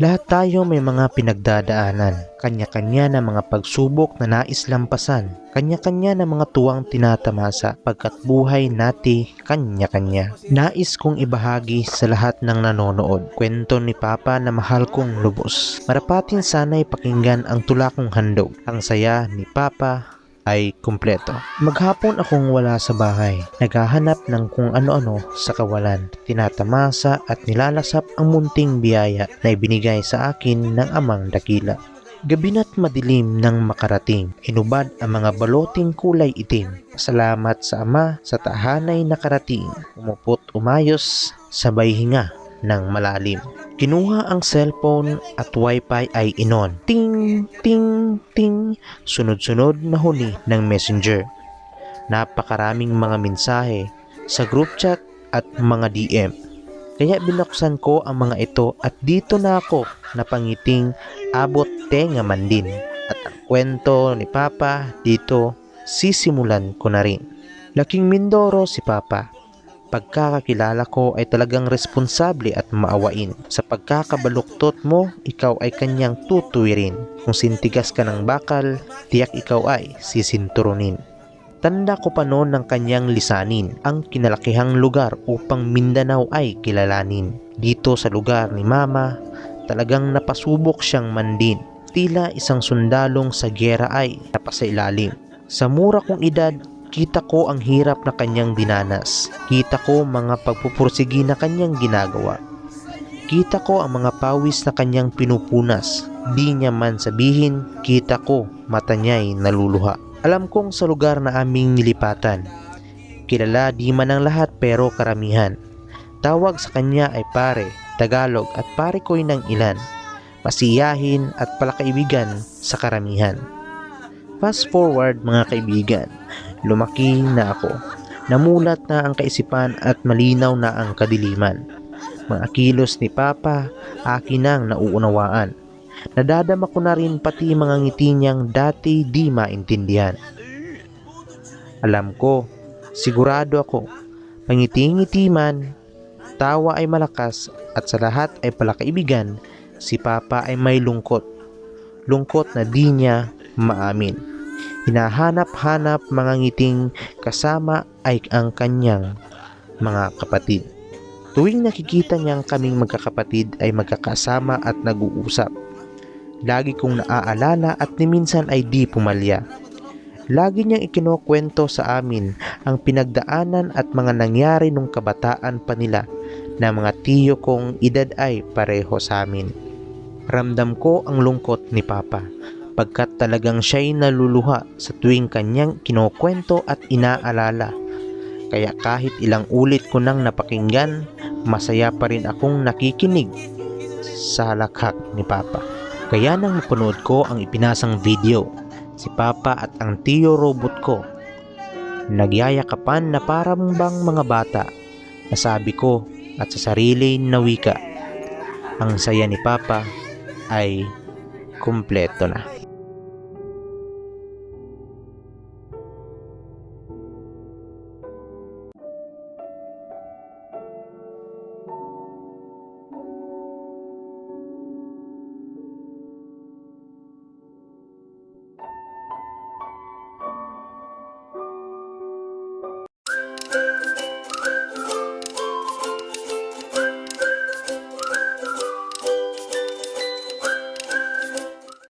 Lahat tayo may mga pinagdadaanan, kanya-kanya na mga pagsubok na nais lampasan, kanya-kanya na mga tuwang tinatamasa, pagkat buhay nati kanya-kanya. Nais kong ibahagi sa lahat ng nanonood, kwento ni Papa na mahal kong lubos. Marapatin sana'y pakinggan ang tula kong handog. Ang saya ni Papa ay kumpleto. Maghapon akong wala sa bahay, naghahanap ng kung ano-ano sa kawalan, tinatamasa at nilalasap ang munting biyaya na ibinigay sa akin ng amang dakila. Gabi na't madilim nang makarating, inubad ang mga baloting kulay itim. Salamat sa ama sa tahanay nakarating, umupot umayos, sabay hinga ng malalim. Kinuha ang cellphone at wifi ay inon. Ting, ting, ting. Sunod-sunod na huni ng messenger. Napakaraming mga mensahe sa group chat at mga DM. Kaya binuksan ko ang mga ito at dito na ako napangiting abot tenga man din. At ang kwento ni Papa dito sisimulan ko na rin. Laking Mindoro si Papa pagkakakilala ko ay talagang responsable at maawain. Sa pagkakabaluktot mo, ikaw ay kanyang tutuwirin. Kung sintigas ka ng bakal, tiyak ikaw ay sisinturunin. Tanda ko pa noon ng kanyang lisanin ang kinalakihang lugar upang Mindanao ay kilalanin. Dito sa lugar ni Mama, talagang napasubok siyang mandin. Tila isang sundalong sa gera ay napasailalim. Sa mura kong edad, Kita ko ang hirap na kanyang dinanas. Kita ko mga pagpupursigi na kanyang ginagawa. Kita ko ang mga pawis na kanyang pinupunas. Di niya man sabihin, kita ko mata niya'y naluluha. Alam kong sa lugar na aming nilipatan. Kilala di man ang lahat pero karamihan. Tawag sa kanya ay pare, Tagalog at pare ko'y ng ilan. Masiyahin at palakaibigan sa karamihan. Fast forward mga kaibigan, lumaki na ako. Namulat na ang kaisipan at malinaw na ang kadiliman. Mga kilos ni Papa, akin ang nauunawaan. Nadadama ko na rin pati mga ngiti niyang dati di maintindihan. Alam ko, sigurado ako, pangiti-ngiti man, tawa ay malakas at sa lahat ay palakaibigan, si Papa ay may lungkot. Lungkot na di niya maamin. Hinahanap-hanap mga ngiting kasama ay ang kanyang mga kapatid. Tuwing nakikita niyang kaming magkakapatid ay magkakasama at nag-uusap. Lagi kong naaalala at ni minsan ay di pumalya. Lagi niyang ikinukwento sa amin ang pinagdaanan at mga nangyari nung kabataan pa nila na mga tiyo kong edad ay pareho sa amin. Ramdam ko ang lungkot ni Papa pagkat talagang siya'y naluluha sa tuwing kanyang kinukwento at inaalala. Kaya kahit ilang ulit ko nang napakinggan, masaya pa rin akong nakikinig sa halakhak ni Papa. Kaya nang mapanood ko ang ipinasang video, si Papa at ang tiyo robot ko, nagyayakapan na parang bang mga bata, nasabi ko at sa sarili na wika. Ang saya ni Papa ay kumpleto na.